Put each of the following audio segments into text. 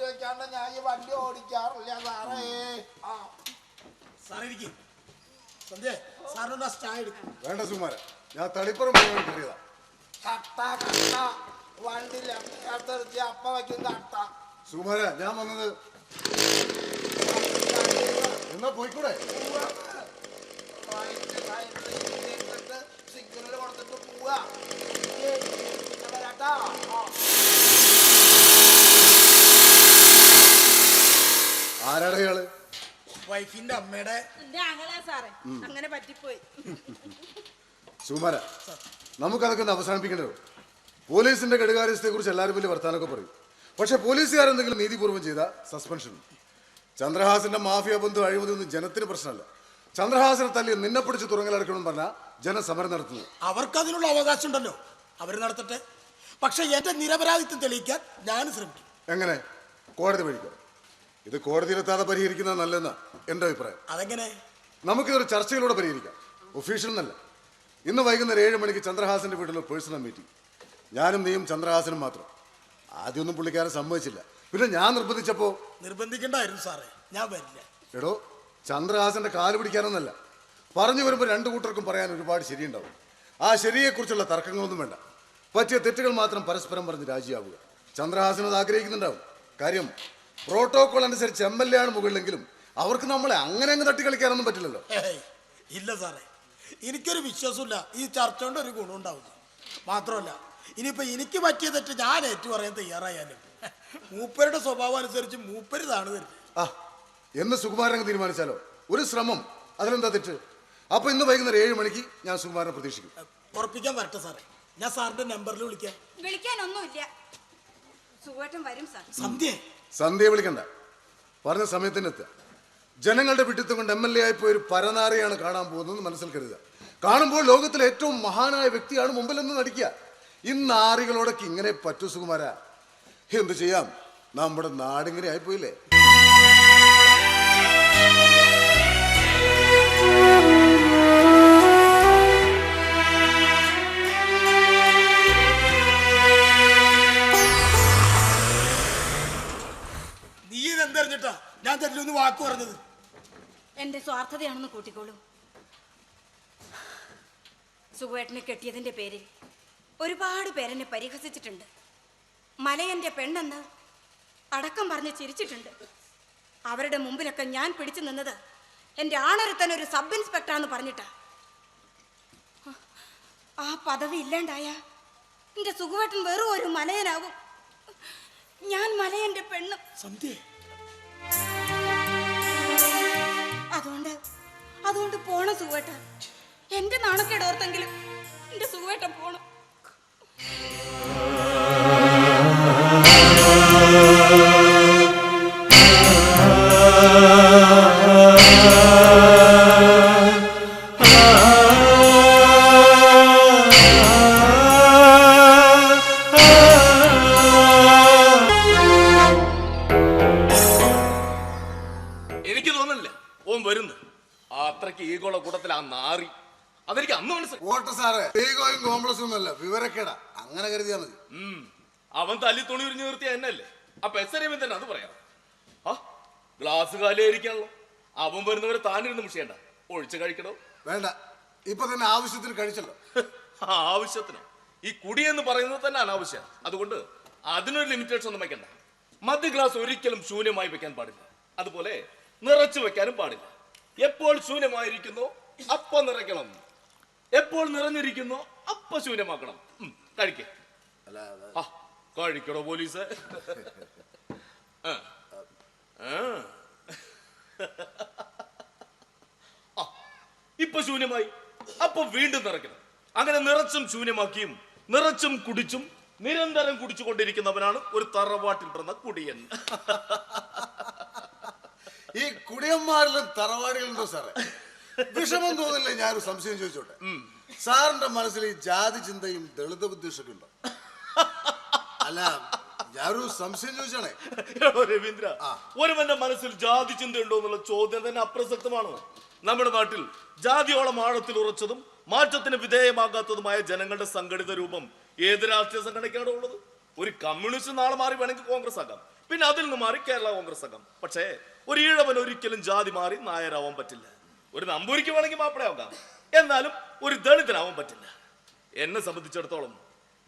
Helmet വെക്കാണ്ട് ഞാൻ ഈ വണ്ടി ഓടിക്കാറില്ല സാറേ. ആ. സാറേ ഇരിക്കും. സന്ധ്യ സാറിനൊന്ന് ആ സ്റ്റാ എടുക്കും? വേണ്ട സുമാര ഞാൻ തളിപ്പുറം പോയി കയറിയതാ. കട്ട കട്ട. വണ്ടി ലെഫ്റ്റ് അപ്പ വയ്ക്കും കട്ട. സുമാര ഞാൻ വന്നത് എന്നാ പോയിക്കൂടെ സിഗ്നൽ കൊടുത്തിട്ട് പോവാ പിന്നെ വരാട്ടാ ആ. ആരാടാ ഇയാൾ വൈഫിന്റെ അമ്മയുടെ അങ്ങനെ പറ്റിപ്പോയി. സുമാര നമുക്കതൊക്കെ ഒന്ന് അവസാനിപ്പിക്കണ്ടോ പോലീസിന്റെ കെടുകാര്യസ്ഥയെ കുറിച്ച് എല്ലാവരും വലിയ വർത്താനൊക്കെ പറയും. പക്ഷെ പോലീസുകാരെന്തെങ്കിലും നീതിപൂർവം ചെയ്ത സസ്പെൻഷൻ ചന്ദ്രഹാസന്റെ മാഫിയ ബന്ധു അഴിമതി ഒന്നും ജനത്തിന് പ്രശ്നമല്ല. ചന്ദ്രഹാസനെ തല്ലി നിന്നെ പിടിച്ച് തുറങ്ങലടക്കണം പറഞ്ഞാൽ ജനസമരം നടത്തുന്നു അവർക്ക് അതിനുള്ള അവകാശം ഉണ്ടല്ലോ. അവർ നടത്തട്ടെ. പക്ഷെ എന്റെ നിരപരാധിത്വം തെളിയിക്കാൻ ഞാൻ ശ്രമിക്കും. എങ്ങനെ? കോടതി വഴിക്കോ? ഇത് കോടതിയിലെത്താതെ പരിഹരിക്കുന്നത് നല്ലതെന്നാ? എന്റെ അഭിപ്രായം. അതെങ്ങനെ? നമുക്കിതൊരു ചർച്ചയിലൂടെ പരിഹരിക്കാം. ഒഫീഷ്യൽ എന്നല്ല. ഇന്ന് വൈകുന്നേരം ഏഴ് മണിക്ക് ചന്ദ്രഹാസന്റെ വീട്ടിൽ പേഴ്സണൽ മീറ്റിംഗ് ഞാനും നീയും ചന്ദ്രഹാസനും മാത്രം. ആദ്യമൊന്നും പുള്ളിക്കാരൻ സമ്മതിച്ചില്ല. പിന്നെ ഞാൻ നിർബന്ധിച്ചപ്പോ? നിർബന്ധിക്കണ്ടായിരുന്നു സാറേ. ഞാൻ വരില്ല. എടോ ചന്ദ്രഹാസന്റെ കാൽ പിടിക്കാനൊന്നല്ല. പറഞ്ഞു വരുമ്പോൾ രണ്ടു കൂട്ടർക്കും പറയാൻ ഒരുപാട് ശരിയുണ്ടാവും. ആ ശരിയെക്കുറിച്ചുള്ള തർക്കങ്ങളൊന്നും വേണ്ട. പറ്റിയ തെറ്റുകൾ മാത്രം പരസ്പരം പറഞ്ഞ് രാജിയാവുക. ചന്ദ്രഹാസൻ അത് ആഗ്രഹിക്കുന്നുണ്ടാവും. കാര്യം പ്രോട്ടോകോൾ അനുസരിച്ച് എം എൽ എ ആണ് മുകളിലെങ്കിലും അവർക്ക് നമ്മളെ അങ്ങനെ അങ്ങ് തട്ടി കളിക്കാനൊന്നും പറ്റില്ലല്ലോ ഇല്ല സാറേ. എനിക്കൊരു വിശ്വാസമില്ല ഈ ചർച്ച കൊണ്ട് ഒരു ഗുണം ഉണ്ടാവുന്നു മാത്രമല്ല ഇനിയിപ്പോ എനിക്ക് പറ്റിയ തെറ്റ് ഞാൻ ഏറ്റു പറയാൻ തയ്യാറായാലും മൂപ്പരുടെ സ്വഭാവം അനുസരിച്ച് മൂപ്പര് താണ് തരും ആ എന്ന് സുകുമാരൻ തീരുമാനിച്ചാലോ? ഒരു ശ്രമം. അതിലെന്താ തെറ്റ്? അപ്പൊ ഇന്ന് വൈകുന്നേരം ഏഴ് മണിക്ക് ഞാൻ സുകുമാരനെ പ്രതീക്ഷിക്കും. ഉറപ്പിക്കാൻ വരട്ടെ സാറേ. ഞാൻ സാറിന്റെ നമ്പറിൽ വിളിക്കാം. വിളിക്കാനൊന്നുമില്ല. സുഖമായിട്ടും വരും സാർ. സന്ധ്യ. സന്ധ്യ വിളിക്കണ്ട. പറഞ്ഞ സമയത്തിന് എത്തുക ജനങ്ങളുടെ വിട്ടിത്തം കൊണ്ട് എം എൽ എ ആയിപ്പോ ഒരു പരനാരയാണ് കാണാൻ പോകുന്നത് മനസ്സിൽ കരുതുക കാണുമ്പോൾ ലോകത്തിലെ ഏറ്റവും മഹാനായ വ്യക്തിയാണ് മുമ്പിൽ നിന്ന് നടിക്കുക. ഇന്ന് ആറികളോടൊക്കെ ഇങ്ങനെ പറ്റൂ സുകുമാര. എന്ത് ചെയ്യാം? നമ്മുടെ നാടിങ്ങനെ ആയിപ്പോയില്ലേ? നീ ഇതെന്തറിഞ്ഞിട്ടാ? ഞാൻ തരില്ലെന്ന് വാക്ക് പറഞ്ഞത്. എന്റെ സ്വാർത്ഥതയാണെന്ന് കൂട്ടിക്കോളൂ. സുഖേട്ടനെ കെട്ടിയതിന്റെ പേരിൽ ഒരുപാട് പേരെന്നെ പരിഹസിച്ചിട്ടുണ്ട്. മലയന്റെ പെണ്ണെന്ന് അടക്കം പറഞ്ഞ് ചിരിച്ചിട്ടുണ്ട്. അവരുടെ മുമ്പിലൊക്കെ ഞാൻ പിടിച്ചു നിന്നത് എന്റെ ആണരത്തൻ ഒരു സബ് ഇൻസ്പെക്ടറാന്ന് പറഞ്ഞിട്ടാ. ആ പദവി ഇല്ലാണ്ടായ എന്റെ സുഖവേട്ടൻ വെറും ഒരു മലയനാകും. ഞാൻ മലയന്റെ പെണ്ണ്. അതുകൊണ്ട് പോണ സുഖേട്ട എന്റെ നാണക്കേടോർത്തെങ്കിലും എന്റെ സുഖേട്ടൻ പോണം. അവൻ തല്ലി തുണി ഉരിഞ്ഞു നിർത്തിയ എന്നല്ലേ അപ്പൊ എസ് തന്നെ അത് പറയാം. ആ ഗ്ലാസ് കാലിയായിരിക്കാണല്ലോ അവൻ വരുന്നവരെ താനിരുന്ന് മുഷിയണ്ട. ഒഴിച്ചു കഴിക്കണോ? വേണ്ട. ഇപ്പൊ തന്നെ ആവശ്യത്തിന് കഴിച്ചല്ലോ. ആ, ആവശ്യത്തിന്. ഈ കുടി എന്ന് പറയുന്നത് തന്നെ അനാവശ്യം. അതുകൊണ്ട് അതിനൊരു ലിമിറ്റേഷൻ ഒന്നും വെക്കണ്ട. മദ്യ ഗ്ലാസ് ഒരിക്കലും ശൂന്യമായി വെക്കാൻ പാടില്ല. അതുപോലെ നിറച്ചു വെക്കാനും പാടില്ല. എപ്പോൾ ശൂന്യമായിരിക്കുന്നു അപ്പൊ നിറയ്ക്കണം. എപ്പോൾ നിറഞ്ഞിരിക്കുന്നു അപ്പൊ ശൂന്യമാക്കണം. കഴിക്കേ കഴിക്ക്. അല്ല അത് കഴിക്കണോ പോലീസ്? ഇപ്പൊ ശൂന്യമായി. അപ്പൊ വീണ്ടും നിറയ്ക്കണം. അങ്ങനെ നിറച്ചും ശൂന്യമാക്കിയും നിറച്ചും കുടിച്ചും നിരന്തരം കുടിച്ചുകൊണ്ടിരിക്കുന്നവനാണ് ഒരു തറവാട്ടിൽ പിറന്ന കുടിയൻ. ഈ കുടിയന്മാരിലും തറവാടികളുണ്ടോ സാറേ? വിഷമം തോന്നില്ലേ ഞാനൊരു സംശയം ചോദിച്ചോട്ടെ? സാറിന്റെ മനസ്സിൽ ഈ ജാതി ചിന്തയും ദളിത ബുദ്ധിയൊക്കെ ഉണ്ടോ? അല്ല ഞാനൊരു സംശയം ചോദിച്ചാണേ. എടോ രവീന്ദ്ര ഒരുവന്റെ മനസ്സിൽ ജാതി ചിന്തയുണ്ടോ എന്നുള്ള ചോദ്യം തന്നെ അപ്രസക്തമാണ്? നമ്മുടെ നാട്ടിൽ ജാതിയോളം ആഴത്തിൽ ഉറച്ചതും മാറ്റത്തിന് വിധേയമാകാത്തതുമായ ജനങ്ങളുടെ സംഘടിത രൂപം ഏത് രാഷ്ട്രീയ സംഘടനയ്ക്കാണ് ഉള്ളത്? ഒരു കമ്മ്യൂണിസ്റ്റ് നാളെ മാറി വേണമെങ്കിൽ കോൺഗ്രസ് ആകാം. പിന്നെ അതിൽ നിന്ന് മാറി കേരള കോൺഗ്രസ് ആകാം. പക്ഷേ ഒരു ഈഴവൻ ഒരിക്കലും ജാതി മാറി നായരാവാൻ പറ്റില്ല. ഒരു നമ്പൂരിക്ക് വേണമെങ്കിൽ മാപ്പിളയാകാം എന്നാലും ഒരു ദളിതനാവാൻ പറ്റില്ല. എന്നെ സംബന്ധിച്ചിടത്തോളം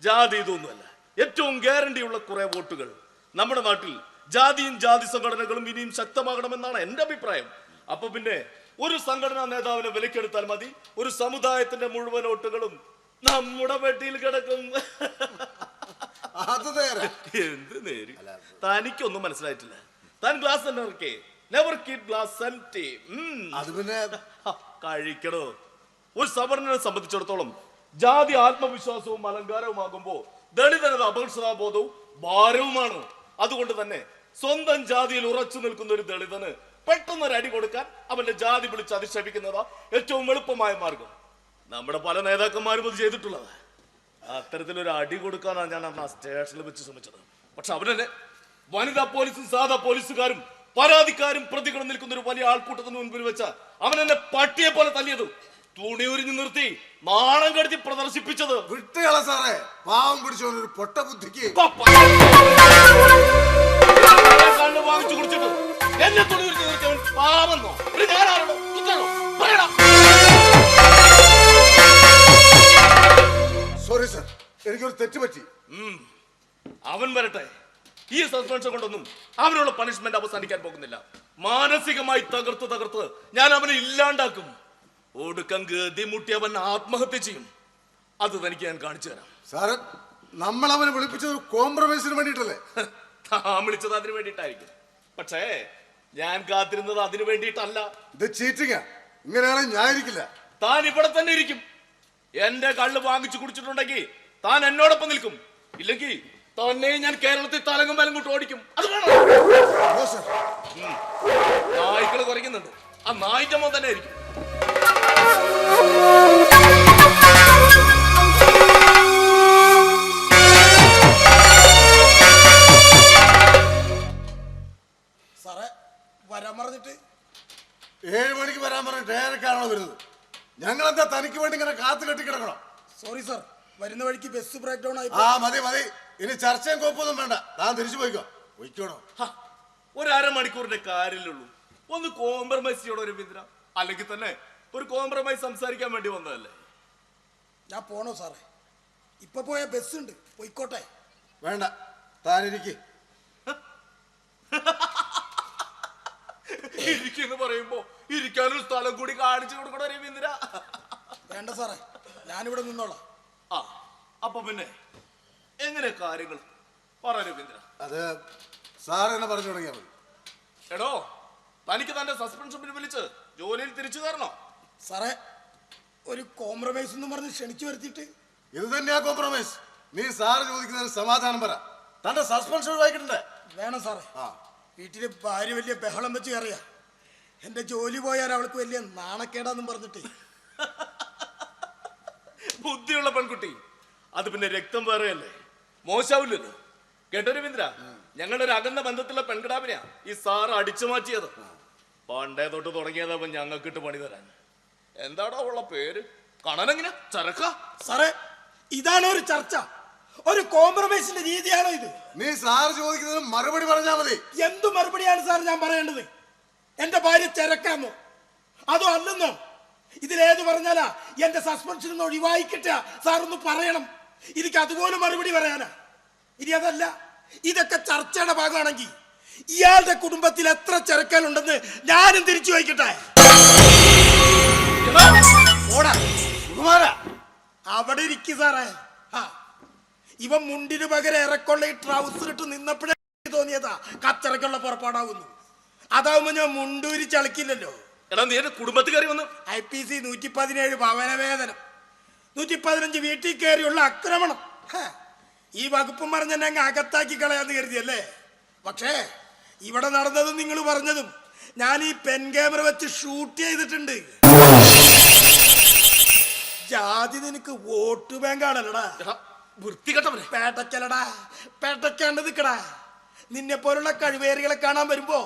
ജാതി ഇതൊന്നുമല്ല. ഏറ്റവും ഗ്യാരണ്ടിയുള്ള കുറെ വോട്ടുകൾ നമ്മുടെ നാട്ടിൽ ജാതിയും ജാതി സംഘടനകളും ഇനിയും ശക്തമാകണമെന്നാണ് എന്റെ അഭിപ്രായം. അപ്പൊ പിന്നെ ഒരു സംഘടനാ നേതാവിനെ വിലക്കെടുത്താൽ മതി ഒരു സമുദായത്തിന്റെ മുഴുവൻ വോട്ടുകളും നമ്മുടെ പെട്ടിയിൽ കിടക്കും. അത് നേരെ. എന്ത് നേര്? തനിക്കൊന്നും മനസ്സിലായിട്ടില്ല. താൻ ഗ്ലാസ് തന്നെ ഇറക്കേ. നെവർ കീപ് ഗ്ലാസ് അത് പിന്നെ കഴിക്കണോ? ഒരു സവർണനെ സംബന്ധിച്ചിടത്തോളം ജാതി ആത്മവിശ്വാസവും അലങ്കാരവുമാകുമ്പോ ദളിതനത് അപകർഷതാബോധവും ഭാരവുമാണ്. അതുകൊണ്ട് തന്നെ സ്വന്തം ജാതിയിൽ ഉറച്ചു നിൽക്കുന്ന ഒരു ദളിതന് പെട്ടെന്ന് ഒരു അടി കൊടുക്കാൻ അവന്റെ ജാതി വിളിച്ച് അധിക്ഷേപിക്കുന്നതാ ഏറ്റവും എളുപ്പമായ മാർഗം. നമ്മുടെ പല നേതാക്കന്മാരും അത് ചെയ്തിട്ടുള്ളത്. അത്തരത്തിലൊരു അടി കൊടുക്കാനാണ് ഞാൻ അന്ന് ആ സ്റ്റേഷനിൽ വെച്ച് ശ്രമിച്ചത്. പക്ഷെ അവനെ വനിതാ പോലീസും സാധാ പോലീസുകാരും പരാതിക്കാരും പ്രതികളും നിൽക്കുന്ന ഒരു വലിയ ആൾക്കൂട്ടത്തിന് മുൻപിൽ വെച്ച അവൻ എന്നെ പട്ടിയെ പോലെ തല്ലിയത് തുണി ഉരിഞ്ഞു നിർത്തി നാണം കടത്തി പ്രദർശിപ്പിച്ചത്. വിട്ടുകള സാറേ പാവം പിടിച്ചവനൊരു പൊട്ട ബുദ്ധിക്ക് കണ്ണു വാങ്ങിച്ചു കുടിച്ചിട്ട് എന്നെ തുണി ഉരിഞ്ഞു നിർത്തിയവൻ പാവെന്നോ? ഞാനാണോ? സോറി സർ എനിക്കൊരു തെറ്റ് പറ്റി. അവൻ വരട്ടെ. ഈ സസ്പെൻഷൻ കൊണ്ടൊന്നും അവനുള്ള പണിഷ്മെന്റ് അവസാനിക്കാൻ പോകുന്നില്ല. മാനസികമായി തകർത്ത് തകർത്ത് ഞാൻ അവനെ ഇല്ലാണ്ടാക്കും. ഒടുക്കം ഗതി മുട്ടി അവൻ ആത്മഹത്യ ചെയ്യും. അത് തനിക്ക് ഞാൻ കാണിച്ചു തരാം. സാറ് നമ്മൾ അവനെ വിളിപ്പിച്ചത് കോംപ്രമൈസിന് വേണ്ടിയിട്ടല്ലേ? താൻ വിളിച്ചത് അതിന് വേണ്ടിയിട്ടായിരിക്കും. പക്ഷേ ഞാൻ കാത്തിരുന്നത് അതിന് വേണ്ടിയിട്ടല്ല. ഇത് ചീറ്റിങ്ങാ ഇങ്ങനെയാണെങ്കിൽ ഞാൻ ഇരിക്കില്ല താൻ ഇവിടെ തന്നെ ഇരിക്കും. എന്റെ കള്ള് വാങ്ങിച്ചു കുടിച്ചിട്ടുണ്ടെങ്കിൽ താൻ എന്നോടൊപ്പം നിൽക്കും. ഇല്ലെങ്കിൽ തന്നെ ഞാൻ കേരളത്തിൽ തലങ്ങും വലം കൊണ്ട് ഓടിക്കും. അത് വേണം? നായ്ക്കൾ കുറയ്ക്കുന്നുണ്ട്. ആ നായിന്റെ മോൻ തന്നെ ആയിരിക്കും. സാറേ വരാൻ പറഞ്ഞിട്ട് ഏഴ് മണിക്ക് വരാൻ പറഞ്ഞ ഡയറക്റ്റാണോ വരുന്നത്? ഞങ്ങളെന്താ തനിക്ക് വേണ്ടി ഇങ്ങനെ കാത്തു കെട്ടി കിടക്കണം സോറി സാർ വരുന്ന വഴിക്ക് ബസ് ബ്രേക്ക് ഡൗൺ ആയി ആ മതി മതി. ഇനി ചർച്ചയും കോപ്പൊന്നും വേണ്ട. താൻ തിരിച്ചു പോയിക്കോ. പോയിക്കോണോ? ഒരു അരമണിക്കൂറിന്റെ കാര്യമുള്ളൂ ഒന്ന് കോംപ്രമൈസ് ചെയ്യണോ രവീന്ദ്ര അല്ലെങ്കിൽ തന്നെ ഒരു കോംപ്രമൈസ് സംസാരിക്കാൻ വേണ്ടി വന്നതല്ലേ? ഞാൻ പോണോ സാറേ? ഇപ്പൊ പോയ ബസ് ഉണ്ട് പോയിക്കോട്ടെ. വേണ്ട. ഇരിക്കുന്നു പറയുമ്പോ ഇരിക്കാനൊരു സ്ഥലം കൂടി കാണിച്ചു കൊടുക്കണോ രവീന്ദ്ര? വേണ്ട സാറേ. ഞാനിവിടെ നിന്നോളാം. ആ അപ്പൊ പിന്നെ എങ്ങനെ കാര്യങ്ങൾ? പറ രവീന്ദ്ര. അത് സാറേ എന്നെ പറഞ്ഞു തുടങ്ങിയാൽ മതി. എടോ തനിക്ക് തന്റെ സസ്പെൻഷൻ പിൻവലിച്ച് ജോലിയിൽ തിരിച്ചു തരണോ? സാറേ ഒരു കോംപ്രമൈസ് എന്ന് പറഞ്ഞ് ക്ഷണിച്ചു വരുത്തിയിട്ട്. ഇത് തന്നെയാ കോംപ്രമൈസ് നീ സാറ് ചോദിക്കുന്നതിന് സമാധാനം പറ. തന്റെ സസ്പെൻഷൻ ഒഴിവാക്കിയിട്ടുണ്ട്. വേണം സാറേ. ആ. വീട്ടിൽ ഭാര്യ വലിയ ബഹളം വെച്ച് കയറിയ. എന്റെ ജോലി പോയാൽ അവൾക്ക് വലിയ നാണക്കേടാന്നും പറഞ്ഞിട്ട്. ബുദ്ധിയുള്ള പെൺകുട്ടി. അത് പിന്നെ രക്തം വേറെയല്ലേ? മോശാവില്ലല്ലോ. കേട്ടോ രവീന്ദ്ര? ഞങ്ങളുടെ ഒരു അകന്ന ബന്ധത്തിലുള്ള പെൺകിടാവിനെയാ ഈ സാറ് അടിച്ചു മാറ്റിയത്. പണ്ടേ തൊട്ട് തുടങ്ങിയതാ ഞങ്ങൾക്കിട്ട് പണി തരാൻ. എന്താടോ ഉള്ള പേര്? കാണാനെങ്ങനെ ചരക്ക? സാറേ ഇതാണ് ഒരു ചർച്ച. ഒരു കോംപ്രമൈസിന്റെ രീതിയാണോ ഇത്? നീ സാർ ചോദിക്കുന്നതിന് മറുപടി പറഞ്ഞാൽ മതി. എന്തു മറുപടിയാണ് സാർ ഞാൻ പറയേണ്ടത്? എന്റെ ഭാര്യ ചരക്കാന്നോ? അതോ അല്ലെന്നോ? ഇതിലേത് പറഞ്ഞാലാ എന്റെ സസ്പെൻഷൻ ഒന്ന് ഒഴിവായിക്കിട്ട സാർ ഒന്ന് പറയണം. എനിക്ക് അതുപോലെ മറുപടി പറയാനാ. ഇനി അതല്ല ഇതൊക്കെ ചർച്ചയുടെ ഭാഗമാണെങ്കിൽ ഇയാളുടെ കുടുംബത്തിൽ എത്ര ചെറുക്കലുണ്ടെന്ന് ഞാനും തിരിച്ചു സുകുമാര അവിടെ ഇരിക്കു സാറേ. ഇവ മുണ്ടിന് പകരം ഇറക്കൊള്ള ഈ ട്രൗസർ ഇട്ട് നിന്നപ്പോഴേ തോന്നിയതാ. കച്ചറക്കുള്ള പുറപ്പാടാവുന്നു. അതാവുമ്പോ ഞാൻ മുണ്ടൂരി ചളിക്കില്ലല്ലോ. എടാ നീ എന്റെ കുടുംബത്തിൽ കയറി വന്നു. ഐ പി സി നൂറ്റി പതിനേഴ് ഭവനവേദനം നൂറ്റി പതിനഞ്ച് വീട്ടിൽ കയറിയുള്ള ആക്രമണം. ഈ വകുപ്പും പറഞ്ഞ എന്നെ അങ്ങ് അകത്താക്കി കളയാന്ന് കരുതിയല്ലേ? പക്ഷേ ഇവിടെ നടന്നതും നിങ്ങൾ പറഞ്ഞതും ഞാൻ ഈ പെൻ ക്യാമറ വെച്ച് ഷൂട്ട് ചെയ്തിട്ടുണ്ട്. ജാതി നിനക്ക് വോട്ട് ബാങ്കാണല്ലടാ വൃത്തികെട്ടവനെ. പേട്ടക്കലടാ പേട്ടക്കാണ്ട് നിക്കടാ. നിന്നെ പോലുള്ള കഴിവേറികളെ കാണാൻ വരുമ്പോ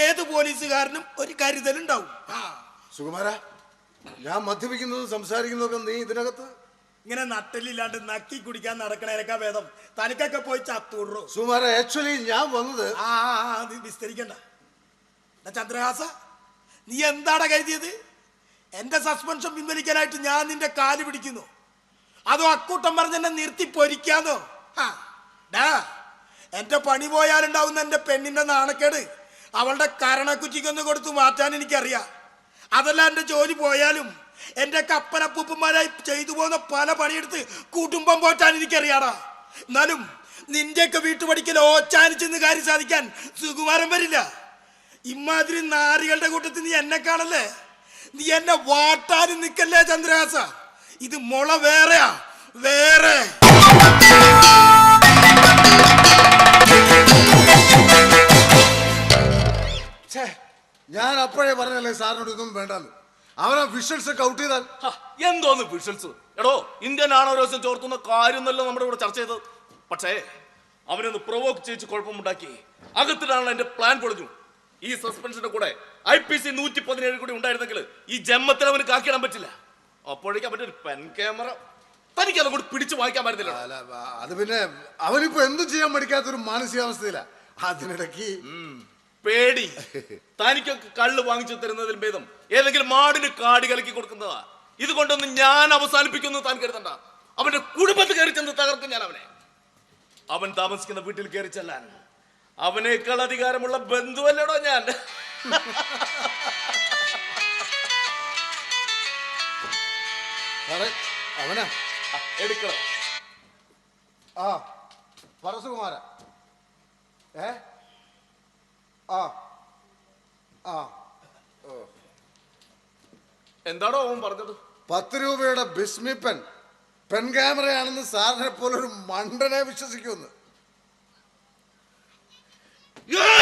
ഏത് പോലീസുകാരനും ഒരു കരുതലുണ്ടാവും. സുകുമാര ഞാൻ മദ്യപിക്കുന്നതും സംസാരിക്കുന്നതൊക്കെ നീ ഇതിനകത്ത്? ഇങ്ങനെ നട്ടലില്ലാണ്ട് നക്കി കുടിക്കാൻ നടക്കണേനൊക്കെ വേദം തനിക്കൊക്കെ പോയി ചത്തൂടറോ സുമാര ആക്ച്വലി ഞാൻ വന്നത് ആ നീ വിസ്തരിക്കണ്ട. ചന്ദ്രഹാസ നീ എന്താണ് കരുതിയത്? എന്റെ സസ്പെൻഷൻ പിൻവലിക്കാനായിട്ട് ഞാൻ നിന്റെ കാൽ പിടിക്കുന്നു. അതോ അക്കൂട്ടം പറഞ്ഞ് എന്നെ നിർത്തി പൊരിക്കാന്നോ? ഡാ എന്റെ പണി പോയാലുണ്ടാവുന്ന എന്റെ പെണ്ണിന്റെ നാണക്കേട് അവളുടെ കരണക്കുറ്റിക്കൊന്ന് കൊടുത്തു മാറ്റാൻ എനിക്കറിയാം. അതല്ല എന്റെ ജോലി പോയാലും എന്റെ കപ്പനപ്പൂപ്പന്മാരായി ചെയ്തു പോകുന്ന പല പണിയെടുത്ത് കുടുംബം പോറ്റാൻ എനിക്കറിയാടാ. എന്നാലും നിന്റെയൊക്കെ വീട്ടുപടിക്കൽ ഓച്ചാനിച്ചെന്ന് കാര്യം സാധിക്കാൻ സുകുമാരൻ വരില്ല. ഇമാതിരി നാരികളുടെ കൂട്ടത്തിൽ നീ എന്നെ കാണല്ലേ നീ എന്നെ വാട്ടാനും നിക്കല്ലേ ചന്ദ്രഹാസ? ഇത് മുള വേറെയാ വേറെ. ഞാൻ അപ്പോഴേ പറഞ്ഞല്ലേ സാറിനോട് ഇതൊന്നും വേണ്ടെന്ന്. അവനെ വിഷ്വൽസ് ഒക്കെ ഔട്ട് ചെയ്താൽ. എന്തോന്ന് വിഷൽസ് എടോ ഇന്ത്യൻ ആണോ ഒരു ദിവസം ചോർത്തുന്ന കാര്യം നല്ല നമ്മുടെ ഇവിടെ ചർച്ച ചെയ്തത്. പക്ഷേ അവനൊന്ന് പ്രൊവോക്ക് ചെയ്ത് കുഴപ്പമുണ്ടാക്കി. അകത്തിടാനുള്ള എന്റെ പ്ലാൻ പൊളിഞ്ഞു. ഈ സസ്പെൻഷന്റെ കൂടെ ഐ പി സി നൂറ്റി പതിനേഴ് കൂടി ഉണ്ടായിരുന്നെങ്കിൽ ഈ ജന്മത്തിൽ അവന് കാക്കിടാൻ പറ്റില്ല. അപ്പോഴേക്കും അവന്റെ ഒരു പെൻ ക്യാമറ തനിക്ക് അതും കൂടി പിടിച്ചു വായിക്കാൻ പറ്റുന്നില്ല അല്ല അത് പിന്നെ അവനിപ്പോ എന്തും ചെയ്യാൻ പഠിക്കാത്ത ഒരു മാനസികാവസ്ഥയില. അതിനിടയ്ക്ക് പേടി. തനിക്കൊക്കെ കള്ള് വാങ്ങിച്ചു തരുന്നതിൽ ഭേദം. ഏതെങ്കിലും മാടിന് കാടി കലക്കി കൊടുക്കുന്നതാ. ഇതുകൊണ്ടൊന്നും ഞാൻ അവസാനിപ്പിക്കുന്നു താൻ കരുതണ്ട. അവന്റെ കുടുംബത്തിൽ കയറി ചെന്ന് തകർക്കും ഞാൻ അവനെ. അവൻ താമസിക്കുന്ന വീട്ടിൽ കയറി ചെല്ലാൻ. അവനേക്കാൾ അധികാരമുള്ള ബന്ധുവല്ലടോ ഞാൻ. അവനാ? എടുക്കണം. ആ പറസുകുമാര ഏ? ആ ആ. എന്താണോ അവൻ പറഞ്ഞത്? പത്ത് രൂപയുടെ ബിസ്മിപ്പൻ പെൻ. പെൻ ക്യാമറയാണെന്ന് സാറിനെ പോലൊരു മണ്ടനെ വിശ്വസിക്കുമെന്ന്. Yeah!